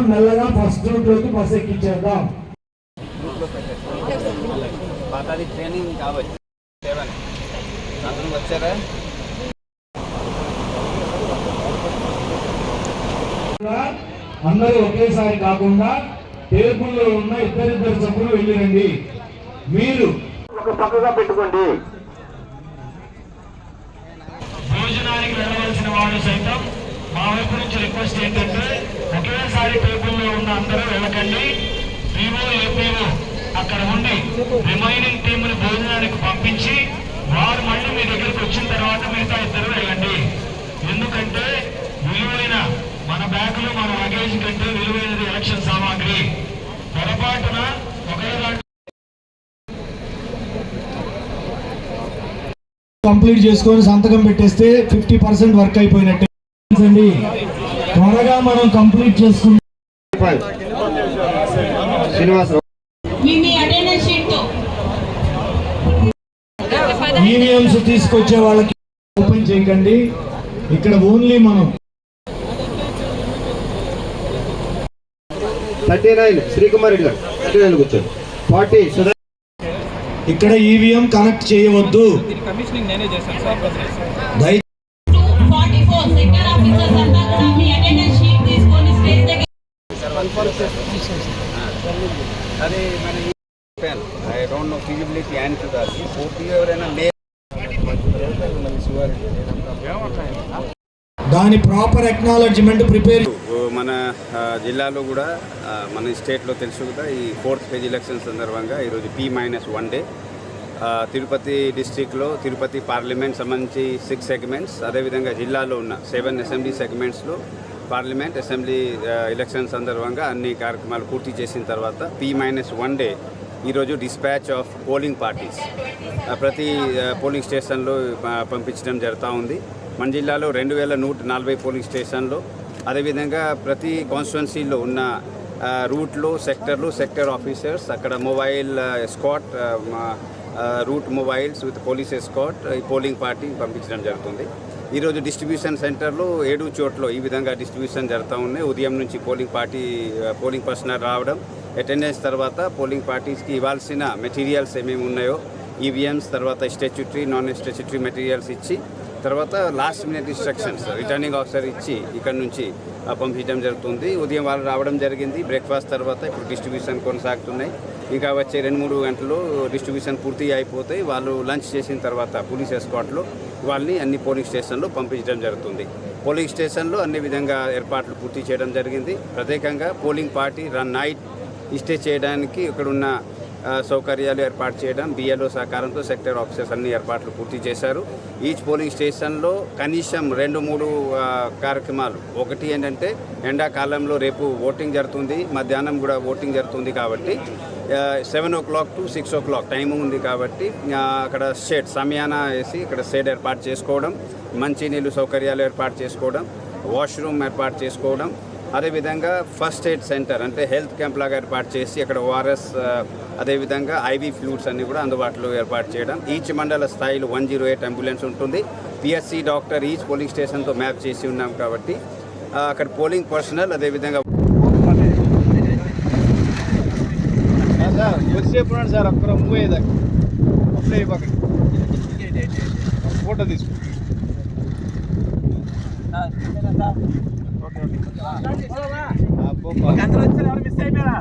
మనం మెల్లగా ఫస్ట్ రూట్లోకి బస్ ఎక్కించేద్దాం. ట్రైనింగ్ కావచ్చు సెవెన్ అందరూ వచ్చారా? అందరూ ఒకేసారి కాకుండా టేబుల్లో ఉన్న ఇద్దరిద్దరు సభ్యులు వెళ్ళిరండి. మీరు ఒక పక్కగా పెట్టుకోండి. భోజనానికి వెళ్ళవలసిన వాళ్ళు సైతం మా వైపు నుంచి రిక్వెస్ట్ ఏంటంటే ఉన్న అందరూ వెళ్ళకండి. పీఓ ఏపీఓ అక్కడ ఉండి రిమైనింగ్ టీంని భోజనానికి పంపించి వారు మళ్ళీ మీ దగ్గరికి వచ్చిన తర్వాత మిగతా ఇద్దరు వెళ్ళండి. ఎందుకంటే విలువైన మన బ్యాగులు మన లగేజ్ కంటే విలువైనది ఎలక్షన్ సామాగ్రి. పొరపాటున ఒకే కంప్లీట్ చేసుకొని సంతకం పెట్టేస్తే ఫిఫ్టీ పర్సెంట్ వర్క్ అయిపోయినట్టే. త్వరగా మనం కంప్లీట్ చేసుకుంటాం శ్రీనివాసరావు. షీట్తో ఈవీఎంస్ తీసుకొచ్చే వాళ్ళకి ఓపెన్ చేయకండి. ఇక్కడ ఓన్లీ మనం. థర్టీ నైన్ శ్రీకుమార్ రెడ్డి గారు. థర్టీ నైన్ కూర్చోండి ఫార్టీ సుధా ఇక్కడ ఈవీఎం కనెక్ట్ చేయవద్దు. దయ అది మన ఐ డోంట్ నో ఫిజిబిలిటీ ఎవరైనా లే దాని ప్రాపర్ ఎక్నాలజీమెంట్ ప్రిపేర్ మన జిల్లాలో కూడా మన స్టేట్లో తెలుసు కదా ఈ ఫోర్త్ ఫేజ్ ఎలక్షన్ సందర్భంగా ఈరోజు P minus one day Tirupati డిస్టిక్లో తిరుపతి పార్లమెంట్ సంబంధించి సిక్స్ సెగ్మెంట్స్ అదేవిధంగా జిల్లాలో ఉన్న సెవెన్ అసెంబ్లీ సెగ్మెంట్స్లో పార్లమెంట్ అసెంబ్లీ ఎలక్షన్ సందర్భంగా అన్ని కార్యక్రమాలు పూర్తి చేసిన తర్వాత పీ మైనస్ వన్ డే ఈరోజు డిస్పాచ్ ఆఫ్ పోలింగ్ పార్టీస్ ప్రతి పోలింగ్ స్టేషన్లో పంపించడం జరుగుతూ ఉంది. మన జిల్లాలో రెండు వేల నూట నలభై పోలింగ్ స్టేషన్లో అదేవిధంగా ప్రతి కాన్స్టిట్యున్సీలో ఉన్న రూట్లో సెక్టర్లు సెక్టర్ ఆఫీసర్స్ అక్కడ mobile escort route mobiles with police escort ఈ పోలింగ్ పార్టీ పంపించడం జరుగుతుంది. ఈరోజు డిస్ట్రిబ్యూషన్ సెంటర్లు ఏడు చోట్ల ఈ విధంగా డిస్ట్రిబ్యూషన్ జరుగుతూ ఉన్నాయి. ఉదయం నుంచి పోలింగ్ పార్టీ పోలింగ్ పర్సనల్ రావడం అటెండెన్స్ తర్వాత పోలింగ్ పార్టీస్కి ఇవ్వాల్సిన మెటీరియల్స్ ఏమేమి ఉన్నాయో ఈవీఎంస్ తర్వాత స్టాచ్యుటరీ నాన్ స్టాచ్యుటరీ మెటీరియల్స్ ఇచ్చి తర్వాత last minute instructions returning officer ఇచ్చి ఇక్కడ నుంచి పంపించడం జరుగుతుంది. ఉదయం వాళ్ళు రావడం జరిగింది. బ్రేక్ఫాస్ట్ తర్వాత ఇప్పుడు డిస్ట్రిబ్యూషన్ కొనసాగుతున్నాయి. ఇంకా వచ్చే రెండు మూడు గంటలు డిస్ట్రిబ్యూషన్ పూర్తి అయిపోతాయి వాళ్ళు లంచ్ చేసిన తర్వాత పోలీస్ ఎస్కాట్లో వాళ్ళని అన్ని పోలింగ్ స్టేషన్లో పంపించడం జరుగుతుంది. పోలింగ్ స్టేషన్లో అన్ని విధంగా ఏర్పాట్లు పూర్తి చేయడం జరిగింది. ప్రత్యేకంగా polling party run night stay చేయడానికి ఇక్కడ ఉన్న సౌకర్యాలు ఏర్పాటు చేయడం బిఎల్ఓ సహకారంతో సెక్టర్ ఆఫీసర్స్ అన్ని ఏర్పాట్లు పూర్తి చేశారు. ఈచ్ పోలింగ్ స్టేషన్లో కనీసం రెండు మూడు కార్యక్రమాలు. ఒకటి ఏంటంటే ఎండాకాలంలో రేపు ఓటింగ్ జరుగుతుంది మధ్యాహ్నం కూడా ఓటింగ్ జరుగుతుంది కాబట్టి seven o'clock to six o'clock time ఉంది కాబట్టి అక్కడ షెడ్ సమయాన వేసి ఇక్కడ షెడ్ ఏర్పాటు చేసుకోవడం మంచినీళ్ళు సౌకర్యాలు ఏర్పాటు చేసుకోవడం వాష్రూమ్ ఏర్పాటు చేసుకోవడం అదేవిధంగా ఫస్ట్ ఎయిడ్ సెంటర్ అంటే హెల్త్ క్యాంప్ లాగా ఏర్పాటు చేసి అక్కడ ఓఆర్ఎస్ అదేవిధంగా ఐవీ ఫ్లూట్స్ అన్ని కూడా అందుబాటులో ఏర్పాటు చేయడం. ఈచ్ మండల స్థాయిలో వన్ జీరో ఎయిట్ అంబులెన్స్ ఉంటుంది. పిఎస్సి డాక్టర్ ఈచ్ పోలింగ్ స్టేషన్తో మ్యాప్ చేసి ఉన్నాం కాబట్టి అక్కడ పోలింగ్ పర్సనల్ అదేవిధంగా సార్ కొద్దిసేపు సార్. అక్కడ మూవ్ అయ్యేదాకా అప్పుడే అయిపోకండి ఫోటో అందరూ వచ్చారు ఎవరు మిస్ అయిపోయారా?